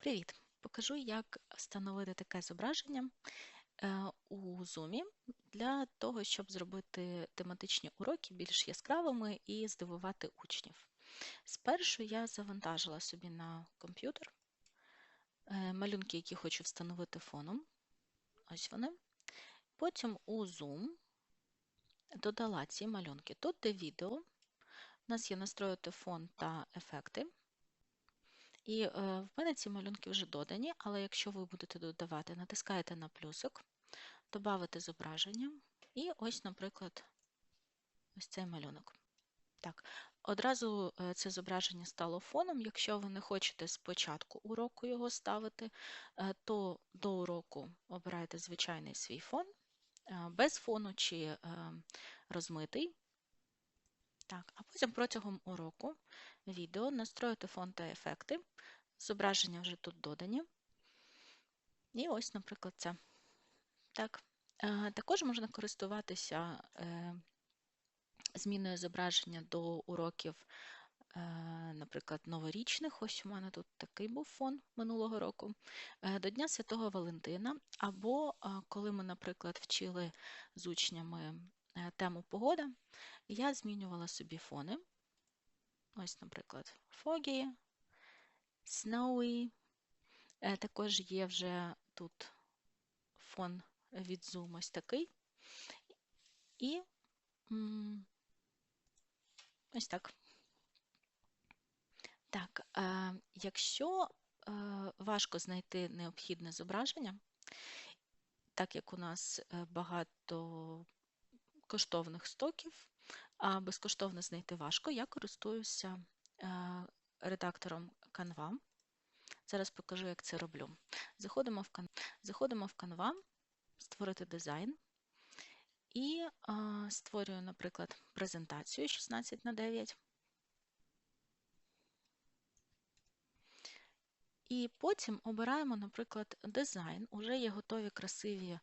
Привіт! Покажу, як встановити таке зображення е, у Zoom для того, щоб зробити тематичні уроки більш яскравими і здивувати учнів. Спершу я завантажила собі на комп'ютер е, малюнки, які хочу встановити фоном. Ось вони. Потім у Zoom додала ці малюнки. Тут де відео. У нас є настроїти фон та ефекти. І е, в мене ці малюнки вже додані, але якщо ви будете додавати, натискаєте на плюсик, додати зображення, і ось, наприклад, ось цей малюнок. Так, одразу е, це зображення стало фоном. Якщо ви не хочете спочатку уроку його ставити, е, то до уроку обирайте звичайний свій фон, без фону чи розмитий. Так, А потім протягом уроку відео настроїти фон та ефекти. Зображення вже тут додані. І ось, наприклад, це. Так. Е, також можна користуватися е, зміною зображення до уроків, е, наприклад, новорічних. Ось у мене тут такий був фон минулого року, до Дня Святого Валентина, або коли ми, наприклад, вчили з учнями тему погода, я змінювала собі фони. Ось, наприклад, foggy, snowy. Е, також є вже тут фон від Zoom ось такий. І ось так. Так, е, якщо е, важко знайти необхідне зображення, так як у нас багато коштовних стоків, а безкоштовно знайти важко, я користуюся редактором Canva. Зараз покажу, як це роблю. Заходимо в Canva, заходимо в Canva, створити дизайн і а, створюю, наприклад, презентацію 16 на 9. І потім обираємо, наприклад, дизайн. Уже є готові красиві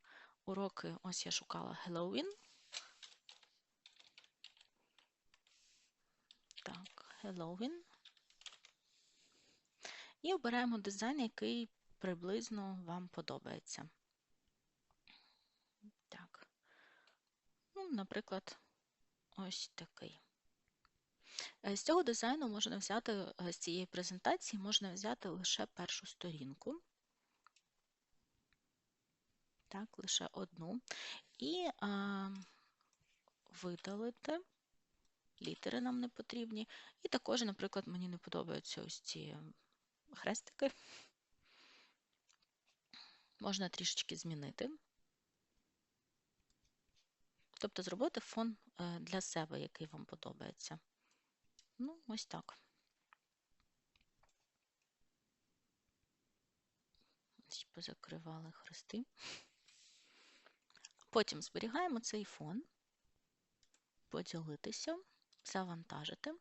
уроки. Ось я шукала Halloween. Так, Halloween. І обираємо дизайн, який приблизно вам подобається. Так, ну, наприклад, ось такий. Е, з цього дизайну можна взяти, е, з цієї презентації можна взяти лише першу сторінку. Так, лише одну. І а, видалити. Літери нам не потрібні. І також, наприклад, мені не подобаються ось ці хрестики. Можна трішечки змінити. Тобто зробити фон е, для себе, який вам подобається. Ну, ось так. Позакривали хрести. Потім зберігаємо цей фон, поділитися, завантажити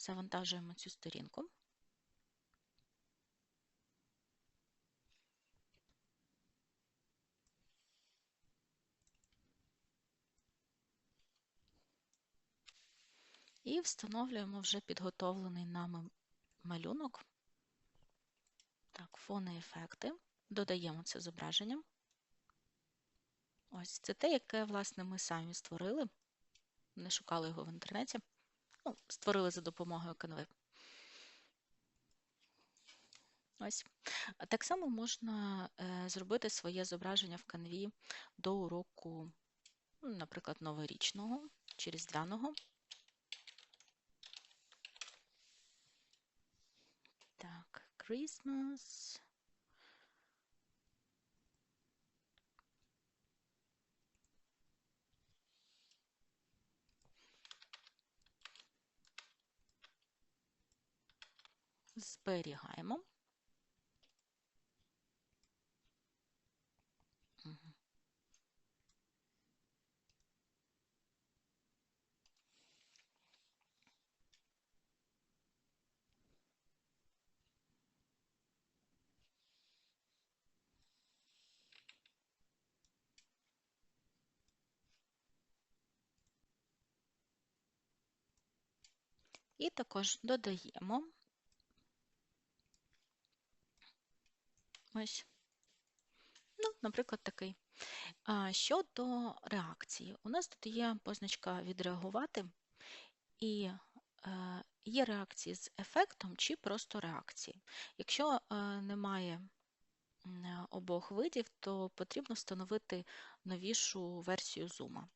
завантажуємо цю сторінку. І встановлюємо вже підготовлений нами малюнок. Так, фони ефекти. Додаємо це зображення. Ось це те, яке, власне, ми самі створили. Не шукали його в інтернеті ну, створили за допомогою канви. Ось. Так само можна е, зробити своє зображення в канві до уроку, ну, наприклад, новорічного чи різдвяного. Так, Christmas. Зберігаємо. І також додаємо Ось. Ну, наприклад, такий. Щодо реакції, у нас тут є позначка відреагувати, і е, є реакції з ефектом чи просто реакції. Якщо е, немає обох видів, то потрібно встановити новішу версію зума.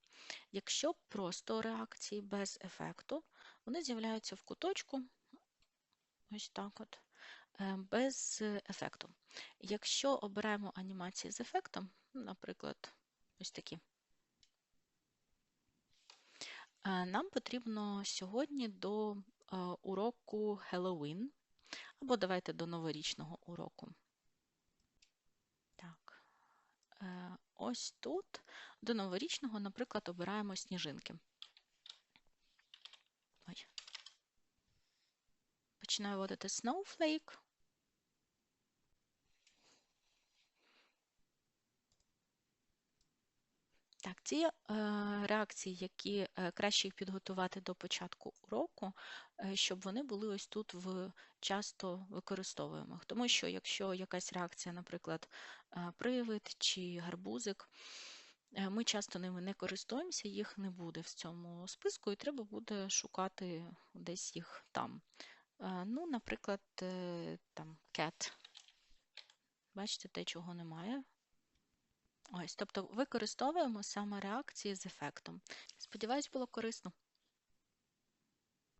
Якщо просто реакції без ефекту, вони з'являються в куточку, ось так от, без ефекту. Якщо обираємо анімації з ефектом, наприклад, ось такі, е, нам потрібно сьогодні до е, уроку Halloween, або давайте до новорічного уроку. Так, е, ось тут до новорічного, наприклад, обираємо сніжинки. Ой. Починаю вводити Snowflake. Так, ті е, реакції, які е, краще їх підготувати до початку уроку, е, щоб вони були ось тут в часто використовуємих. Тому що якщо якась реакція, наприклад, привид чи гарбузик, ми часто ними не користуємося, їх не буде в цьому списку, і треба буде шукати десь їх там. Ну, наприклад, там cat. Бачите, те, чого немає. Ось, тобто використовуємо саме реакції з ефектом. Сподіваюсь, було корисно.